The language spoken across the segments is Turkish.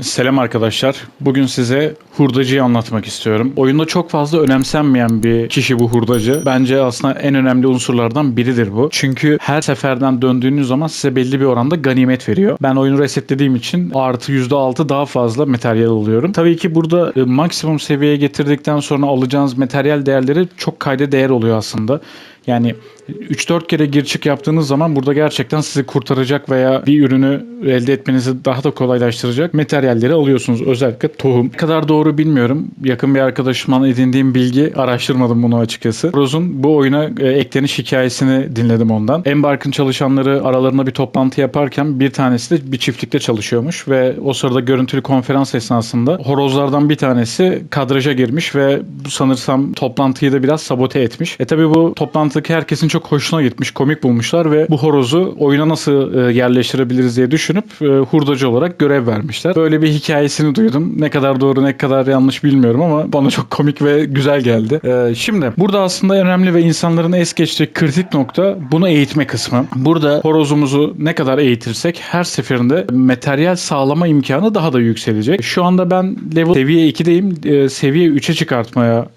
Selam arkadaşlar. Bugün size hurdacıyı anlatmak istiyorum. Oyunda çok fazla önemsenmeyen bir kişi bu hurdacı. Bence aslında en önemli unsurlardan biridir bu. Çünkü her seferden döndüğünüz zaman size belli bir oranda ganimet veriyor. Ben oyunu resetlediğim için artı %6 daha fazla materyal alıyorum. Tabii ki burada e, maksimum seviyeye getirdikten sonra alacağınız materyal değerleri çok kayda değer oluyor aslında. Yani 3-4 kere gir çık yaptığınız zaman burada gerçekten sizi kurtaracak veya bir ürünü elde etmenizi daha da kolaylaştıracak materyalleri alıyorsunuz. Özellikle tohum. Ne kadar doğru bilmiyorum. Yakın bir arkadaşımdan edindiğim bilgi araştırmadım bunu açıkçası. Roz'un bu oyuna e, ekleniş hikayesini dinledim ondan. Embark'ın çalışanları aralarında bir toplantı yaparken bir tanesi de bir çiftlikte çalışıyormuş ve o sırada görüntülü konferans esnasında horozlardan bir tanesi kadraja girmiş ve sanırsam toplantıyı da biraz sabote etmiş. E tabi bu toplantıdaki herkesin çok hoşuna gitmiş, komik bulmuşlar ve bu horozu oyuna nasıl e, yerleştirebiliriz diye düşünüp e, hurdacı olarak görev vermişler. Böyle bir hikayesini duydum. Ne kadar doğru ne kadar yanlış bilmiyorum ama bana çok komik ve güzel geldi. E, şimdi burada aslında önemli ve insanların es geçtiği kritik nokta bunu eğitme kısmı. Burada horozumuzu ne kadar eğitirsek her seferinde materyal sağlama imkanı daha da yükselecek. Şu anda ben level seviye 2'deyim. E, seviye 3'e çıkartmaya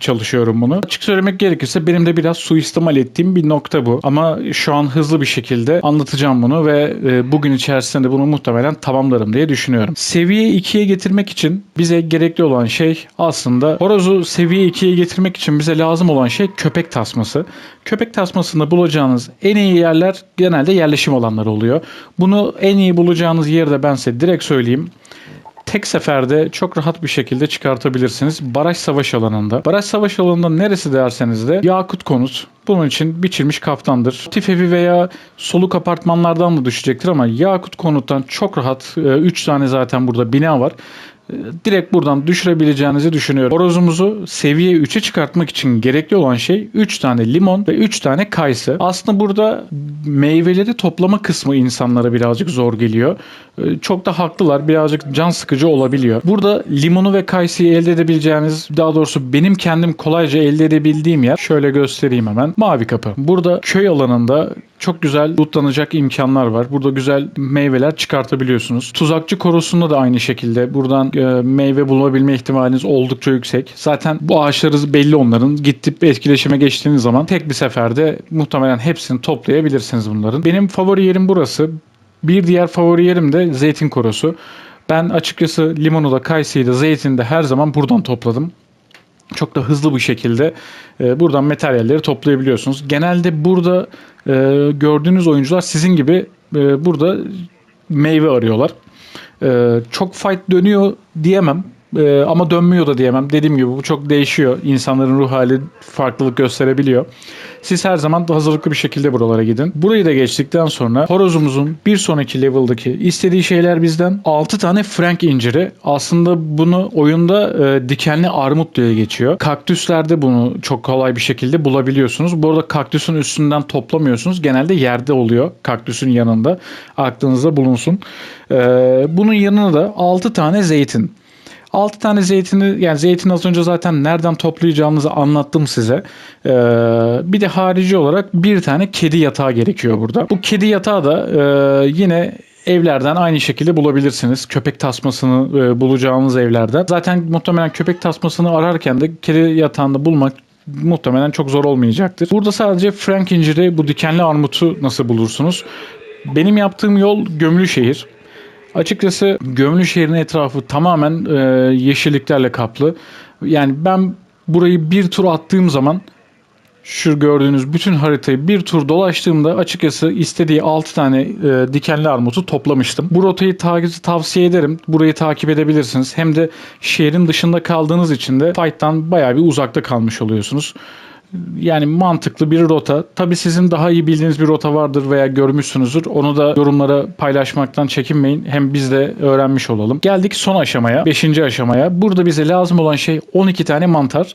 çalışıyorum bunu. Açık söylemek gerekirse benim de biraz suistimal ettiğim bir nokta bu. Ama şu an hızlı bir şekilde anlatacağım bunu ve e, bugün içerisinde bunu muhtemelen tamamlarım diye düşünüyorum. Seviye 2'ye getirmek için bize gerekli olan şey aslında horozu seviye 2'ye getirmek için bize lazım olan şey köpek tasması. Köpek tasmasında bulacağınız en iyi yerler genelde yerleşim alanları oluyor. Bunu en iyi bulacağınız yeri de ben size direkt söyleyeyim tek seferde çok rahat bir şekilde çıkartabilirsiniz. Baraj savaş alanında. Baraj savaş alanında neresi derseniz de Yakut konut. Bunun için biçilmiş kaftandır. Tifevi veya soluk apartmanlardan da düşecektir ama Yakut konuttan çok rahat 3 tane zaten burada bina var e, direkt buradan düşürebileceğinizi düşünüyorum. Horozumuzu seviye 3'e çıkartmak için gerekli olan şey 3 tane limon ve 3 tane kayısı. Aslında burada meyveleri toplama kısmı insanlara birazcık zor geliyor. E, Çok da haklılar. Birazcık can sıkıcı olabiliyor. Burada limonu ve kayısıyı elde edebileceğiniz, daha doğrusu benim kendim kolayca elde edebildiğim yer şöyle göstereyim hemen. Mavi kapı. Burada köy alanında çok güzel lootlanacak imkanlar var. Burada güzel meyveler çıkartabiliyorsunuz. Tuzakçı korusunda da aynı şekilde buradan meyve bulabilme ihtimaliniz oldukça yüksek. Zaten bu ağaçları belli onların. Gidip etkileşime geçtiğiniz zaman tek bir seferde muhtemelen hepsini toplayabilirsiniz bunların. Benim favori yerim burası. Bir diğer favori yerim de zeytin korosu. Ben açıkçası limonu da kayısıyı da zeytini de her zaman buradan topladım çok da hızlı bir şekilde e, buradan materyalleri toplayabiliyorsunuz. Genelde burada e, gördüğünüz oyuncular sizin gibi e, burada meyve arıyorlar. E, çok fight dönüyor diyemem. E, ama dönmüyor da diyemem. Dediğim gibi bu çok değişiyor. İnsanların ruh hali farklılık gösterebiliyor. Siz her zaman hazırlıklı bir şekilde buralara gidin. Burayı da geçtikten sonra horozumuzun bir sonraki level'daki istediği şeyler bizden 6 tane frank inciri. Aslında bunu oyunda e, dikenli armut diye geçiyor. Kaktüslerde bunu çok kolay bir şekilde bulabiliyorsunuz. Bu arada kaktüsün üstünden toplamıyorsunuz. Genelde yerde oluyor kaktüsün yanında. Aklınızda bulunsun. E, bunun yanına da 6 tane zeytin. 6 tane zeytini yani zeytin az önce zaten nereden toplayacağımızı anlattım size. Ee, bir de harici olarak bir tane kedi yatağı gerekiyor burada. Bu kedi yatağı da e, yine evlerden aynı şekilde bulabilirsiniz. Köpek tasmasını e, bulacağınız evlerden. Zaten muhtemelen köpek tasmasını ararken de kedi yatağını bulmak muhtemelen çok zor olmayacaktır. Burada sadece Frank inciri bu dikenli armutu nasıl bulursunuz? Benim yaptığım yol Gömlü şehir. Açıkçası Gömlü şehrin etrafı tamamen e, yeşilliklerle kaplı. Yani ben burayı bir tur attığım zaman şu gördüğünüz bütün haritayı bir tur dolaştığımda açıkçası istediği 6 tane e, dikenli armutu toplamıştım. Bu rotayı takibi tavsiye ederim. Burayı takip edebilirsiniz. Hem de şehrin dışında kaldığınız için de fight'tan bayağı bir uzakta kalmış oluyorsunuz. Yani mantıklı bir rota. Tabii sizin daha iyi bildiğiniz bir rota vardır veya görmüşsünüzdür. Onu da yorumlara paylaşmaktan çekinmeyin. Hem biz de öğrenmiş olalım. Geldik son aşamaya. 5. aşamaya. Burada bize lazım olan şey 12 tane mantar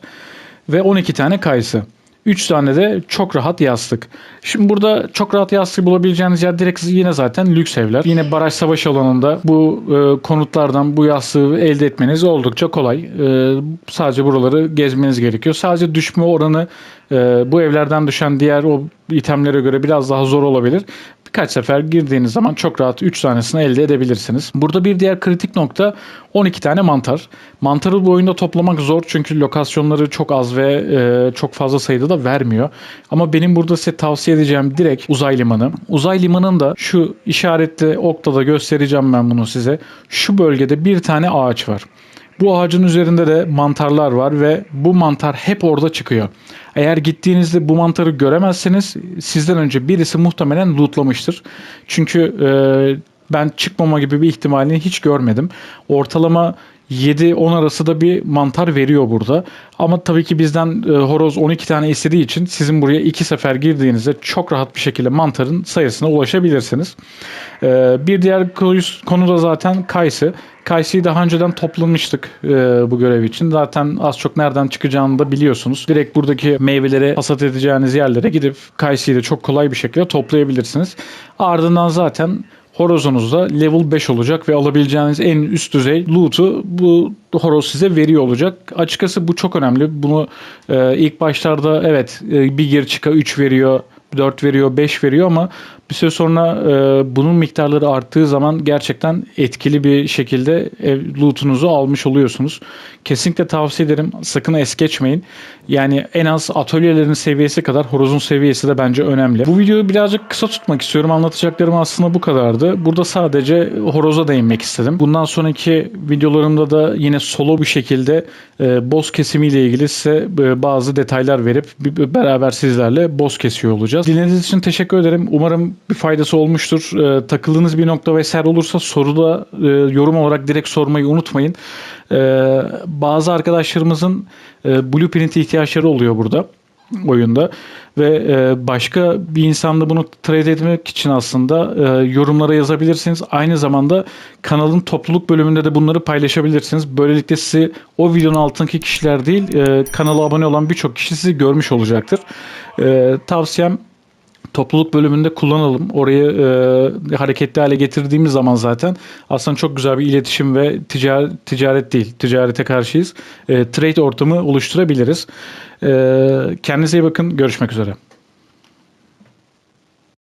ve 12 tane kayısı. 3 tane de çok rahat yastık. Şimdi burada çok rahat yastık bulabileceğiniz yer direkt yine zaten lüks evler. Yine baraj savaş alanında bu e, konutlardan bu yastığı elde etmeniz oldukça kolay. E, sadece buraları gezmeniz gerekiyor. Sadece düşme oranı e, bu evlerden düşen diğer o itemlere göre biraz daha zor olabilir. Birkaç sefer girdiğiniz zaman çok rahat 3 tanesini elde edebilirsiniz. Burada bir diğer kritik nokta 12 tane mantar. Mantarı bu oyunda toplamak zor çünkü lokasyonları çok az ve e, çok fazla sayıda da vermiyor. Ama benim burada size tavsiye edeceğim direkt uzay limanı. Uzay limanında şu işaretli okta da göstereceğim ben bunu size. Şu bölgede bir tane ağaç var. Bu ağacın üzerinde de mantarlar var ve bu mantar hep orada çıkıyor. Eğer gittiğinizde bu mantarı göremezseniz sizden önce birisi muhtemelen lootlamıştır. Çünkü e, ben çıkmama gibi bir ihtimalini hiç görmedim. Ortalama 7-10 arası da bir mantar veriyor burada. Ama tabii ki bizden e, horoz 12 tane istediği için sizin buraya iki sefer girdiğinizde çok rahat bir şekilde mantarın sayısına ulaşabilirsiniz. E, bir diğer konu- da zaten kayısı. Kayısıyı daha önceden toplamıştık e, bu görev için. Zaten az çok nereden çıkacağını da biliyorsunuz. Direkt buradaki meyveleri hasat edeceğiniz yerlere gidip kayısıyı da çok kolay bir şekilde toplayabilirsiniz. Ardından zaten horozunuz da level 5 olacak ve alabileceğiniz en üst düzey loot'u bu horoz size veriyor olacak. Açıkçası bu çok önemli. Bunu e, ilk başlarda evet e, bir gir çıka 3 veriyor, 4 veriyor, 5 veriyor ama bir süre sonra e, bunun miktarları arttığı zaman gerçekten etkili bir şekilde ev loot'unuzu almış oluyorsunuz. Kesinlikle tavsiye ederim. Sakın es geçmeyin. Yani en az atölyelerin seviyesi kadar horozun seviyesi de bence önemli. Bu videoyu birazcık kısa tutmak istiyorum. Anlatacaklarım aslında bu kadardı. Burada sadece horoza değinmek istedim. Bundan sonraki videolarımda da yine solo bir şekilde e, boss kesimiyle ilgili size e, bazı detaylar verip beraber sizlerle boss kesiyor olacağız. Dinlediğiniz için teşekkür ederim. Umarım bir faydası olmuştur. E, takıldığınız bir nokta vesaire olursa soruda e, yorum olarak direkt sormayı unutmayın. E, bazı arkadaşlarımızın e, blueprint ihtiyaçları oluyor burada oyunda ve e, başka bir insanla bunu trade etmek için aslında e, yorumlara yazabilirsiniz. Aynı zamanda kanalın topluluk bölümünde de bunları paylaşabilirsiniz. Böylelikle sizi o videonun altındaki kişiler değil e, kanala abone olan birçok kişi sizi görmüş olacaktır. E, tavsiyem topluluk bölümünde kullanalım. Orayı e, hareketli hale getirdiğimiz zaman zaten aslında çok güzel bir iletişim ve ticaret, ticaret değil, ticarete karşıyız. E, trade ortamı oluşturabiliriz. E, kendinize iyi bakın. Görüşmek üzere.